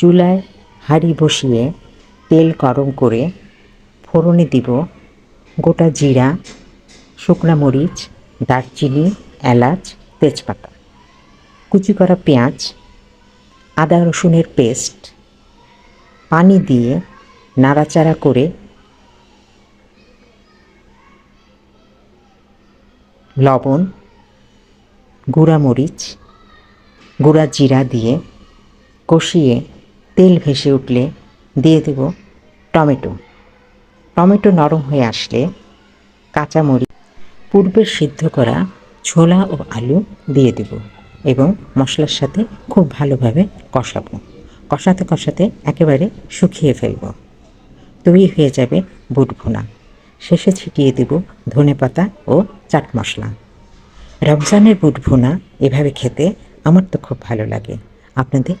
চুলায় হাঁড়ি বসিয়ে তেল গরম করে ফোড়নে দিব গোটা জিরা, শুকনা মরিচ, দারচিনি, এলাচ, তেজপাতা। কুচি করা পেঁয়াজ, আদা রসুনের পেস্ট, পানি দিয়ে নাড়াচাড়া করে লবণ, গুঁড়া মরিচ, গুঁড়া জিরা দিয়ে কষিয়ে তেল ভেসে উঠলে দিয়ে দেব টমেটো। টমেটো নরম হয়ে আসলে কাঁচামরিচ পূর্বে সিদ্ধ করা ছোলা ও আলু দিয়ে দেব এবং মশলার সাথে খুব ভালোভাবে কষাবো। কষাতে কষাতে একেবারে শুকিয়ে ফেলব। তৈরি হয়ে যাবে বুট ভুনা। শেষে ছিটিয়ে দেব ধনেপাতা ও চাট মশলা। রমজানের বুট ভুনা এভাবে খেতে আমার তো খুব ভালো লাগে। আপনাদের